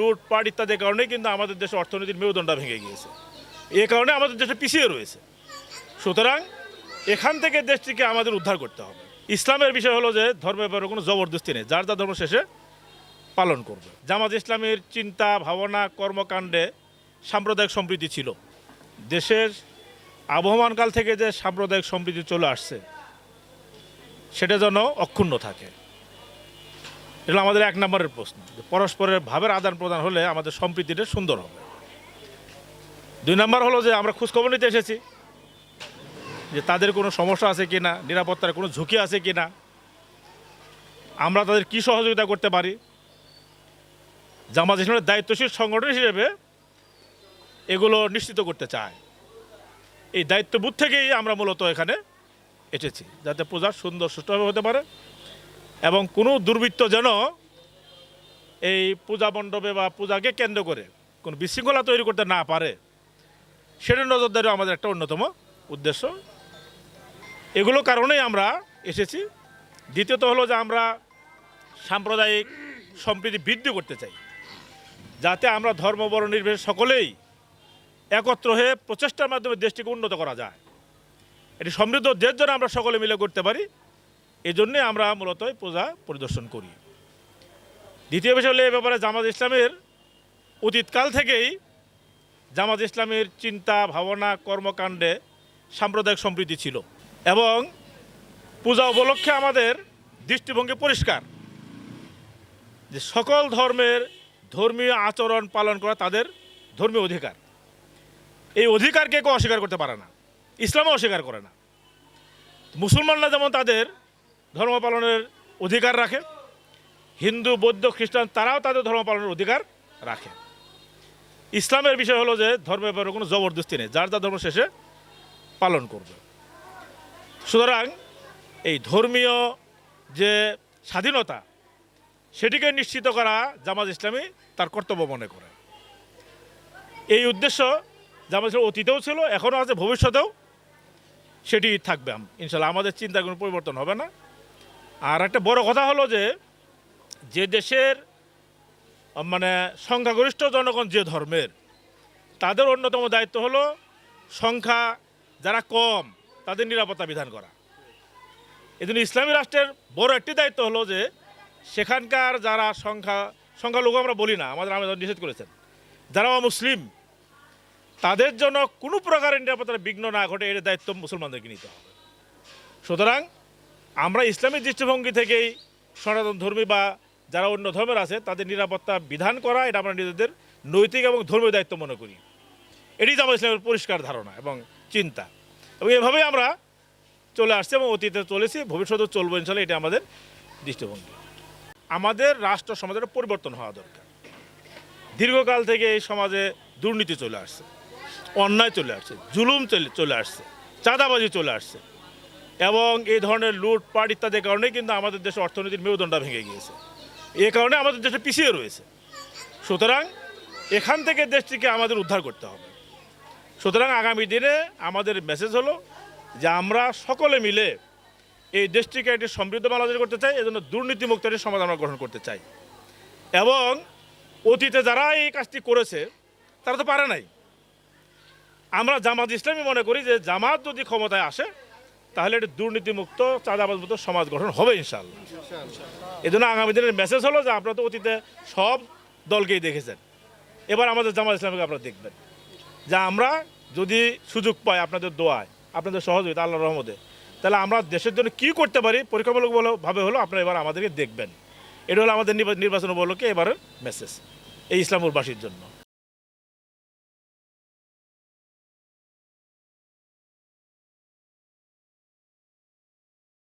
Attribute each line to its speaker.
Speaker 1: লুটপাট ইত্যাদির কারণে কিন্তু আমাদের দেশে অর্থনীতির মেরুদণ্ডা ভেঙে গিয়েছে। এ কারণে আমাদের দেশে পিছিয়ে রয়েছে। সুতরাং এখান থেকে দেশটিকে আমাদের উদ্ধার করতে হবে। ইসলামের বিষয় হলো যে ধর্মের ব্যাপারে কোনো জবরদস্তি নেই। যার যা ধর্ম শেষে পালন করবে। জামাত ইসলামের চিন্তা, ভাবনা, কর্মকাণ্ডে সাম্প্রদায়িক সম্প্রীতি ছিল। দেশের আবহমানকাল থেকে যে সাম্প্রদায়িক সম্প্রীতি চলে আসছে, সেটা যেন অক্ষুণ্ণ থাকে। এটা আমাদের এক নম্বরের প্রশ্ন। পরস্পরের ভাবের আদান প্রদান হলে আমাদের সম্প্রীতিটা সুন্দর হবে। দুই নম্বর হলো যে আমরা খোঁজখবর নিতে এসেছি যে তাদের কোনো সমস্যা আছে কি না, নিরাপত্তার কোনো ঝুঁকি আছে কি না, আমরা তাদের কি সহযোগিতা করতে পারি। জামাত ইসলামের দায়িত্বশীল সংগঠন হিসেবে এগুলো নিশ্চিত করতে চায়। এই দায়িত্ববোধ থেকেই আমরা মূলত এখানে এসেছি, যাতে পূজা সুন্দর সুষ্ঠুভাবে হতে পারে। এবং কোনো দুর্বৃত্ত যেন এই পূজা মণ্ডপে বা পূজাকে কেন্দ্র করে কোনো বিশৃঙ্খলা তৈরি করতে না পারে সেটা নজরদারি আমাদের একটা অন্যতম উদ্দেশ্য। এগুলো কারণেই আমরা এসেছি। দ্বিতীয়ত হলো যে আমরা সাম্প্রদায়িক সম্প্রীতি বৃদ্ধি করতে চাই, যাতে আমরা ধর্ম, বর্ণ, নির্বিশেষে সকলেই একত্র হয়ে প্রচেষ্টার মাধ্যমে দেশটিকে উন্নত করা যায়। এটি সমৃদ্ধ দেশ যেন আমরা সকলে মিলে করতে পারি। এই জন্যে আমরা মূলত পূজা পরিদর্শন করি। দ্বিতীয় বিষয় হলো এ ব্যাপারে জামাত ইসলামের অতীতকাল থেকেই জামাত ইসলামের চিন্তা, ভাবনা, কর্মকাণ্ডে সাম্প্রদায়িক সম্প্রীতি ছিল এবং পূজা উপলক্ষে আমাদের দৃষ্টিভঙ্গি পরিষ্কার যে সকল ধর্মের ধর্মীয় আচরণ পালন করা তাদের ধর্মীয় অধিকার। এই অধিকারকে কেউ অস্বীকার করতে পারে না, ইসলামও অস্বীকার করে না। মুসলমানরা যেমন তাদের ধর্ম পালনের অধিকার রাখে। হিন্দু, বৌদ্ধ, খ্রিস্টান তারাও তাদের ধর্ম পালনের অধিকার রাখে। ইসলামের বিষয় হলো যে ধর্মের ব্যাপারে কোনো জবরদস্তি নেই, যার যা ধর্ম শেষে পালন করবে। সুতরাং এই ধর্মীয় যে স্বাধীনতা, সেটিকে নিশ্চিত করা জামাত ইসলামী তার কর্তব্য মনে করে। এই উদ্দেশ্য জামাত ইসলাম অতীতেও ছিল, এখনও আছে, ভবিষ্যতেও সেটি থাকবে। ইনশাল্লাহ আমাদের চিন্তার কোনো পরিবর্তন হবে না। আর একটা বড় কথা হলো যে যে দেশের মানে সংখ্যাগরিষ্ঠ জনগণ যে ধর্মের, তাদের অন্যতম দায়িত্ব হলো সংখ্যা যারা কম, তাদের নিরাপত্তা বিধান করা। এই জন্য ইসলামী রাষ্ট্রের বড় একটি দায়িত্ব হলো যে, সেখানকার যারা সংখ্যা, সংখ্যালঘু আমরা বলি না, আমাদের আমাদের নিষেধ করেছেন, যারা মুসলিম তাদের জন্য কোনো প্রকারের নিরাপত্তার বিঘ্ন না ঘটে, এর দায়িত্ব মুসলমানদেরকে নিতে হবে। সুতরাং আমরা ইসলামী দৃষ্টিভঙ্গি থেকেই সনাতন ধর্মী বা যারা অন্য ধর্মের আছে, তাদের নিরাপত্তা বিধান করা, এটা আমরা নিজেদের নৈতিক এবং ধর্মীয় দায়িত্ব মনে করি। এটি আমার ইসলামের পরিষ্কার ধারণা এবং চিন্তা। এবং এভাবেই আমরা চলে আসছি এবং অতীতে চলেছি, ভবিষ্যতেও চলবো ইনশাল্লাহ এটা আমাদের দৃষ্টিভঙ্গি। আমাদের রাষ্ট্র সমাজের পরিবর্তন হওয়া দরকার। দীর্ঘকাল থেকে এই সমাজে দুর্নীতি চলে আসছে, অন্যায় চলে আসছে, জুলুম চলে- চলে আসছে, চাঁদাবাজি চলে আসছে। এবং এই ধরনের লুটপাট ইত্যাদির কারণে কিন্তু আমাদের দেশে অর্থনীতির মেরুদণ্ডা ভেঙে গিয়েছে। এ কারণে আমাদের দেশে পিছিয়ে রয়েছে। সুতরাং এখান থেকে দেশটিকে আমাদের উদ্ধার করতে হবে। সুতরাং আগামী দিনে আমাদের মেসেজ হলো যে আমরা সকলে মিলে এই দেশটিকে একটি সমৃদ্ধ বাংলাদেশ করতে চাই, এজন্য দুর্নীতিমুক্ত একটি সমাজ আমরা গ্রহণ করতে চাই। এবং অতীতে যারা এই কাজটি করেছে, তারা তো পারে নাই। আমরা জামাত ইসলামী মনে করি যে জামাত যদি ক্ষমতায় আসে তাহলে এটা দুর্নীতিমুক্ত, চাঁদাবাজমুক্ত সমাজ গঠন হবে ইনশাল্লাহ এই জন্য আগামী দিনের মেসেজ হলো যে আপনারা তো অতীতে সব দলকেই দেখেছেন। এবার আমাদের জামাত ইসলামকে আপনারা দেখবেন। যে আমরা যদি সুযোগ পাই আপনাদের দোয়ায়, আপনাদের সহযোগিতা আল্লাহ রহমতে, তাহলে আমরা দেশের জন্য কী করতে পারি? পরীক্ষামূলকভাবে হলো আপনারা এবার আমাদেরকে দেখবেন। এটা হলো আমাদের নির্বাচন উপলক্ষে এবারের মেসেজ এই ইসলামপুরবাসীর জন্য।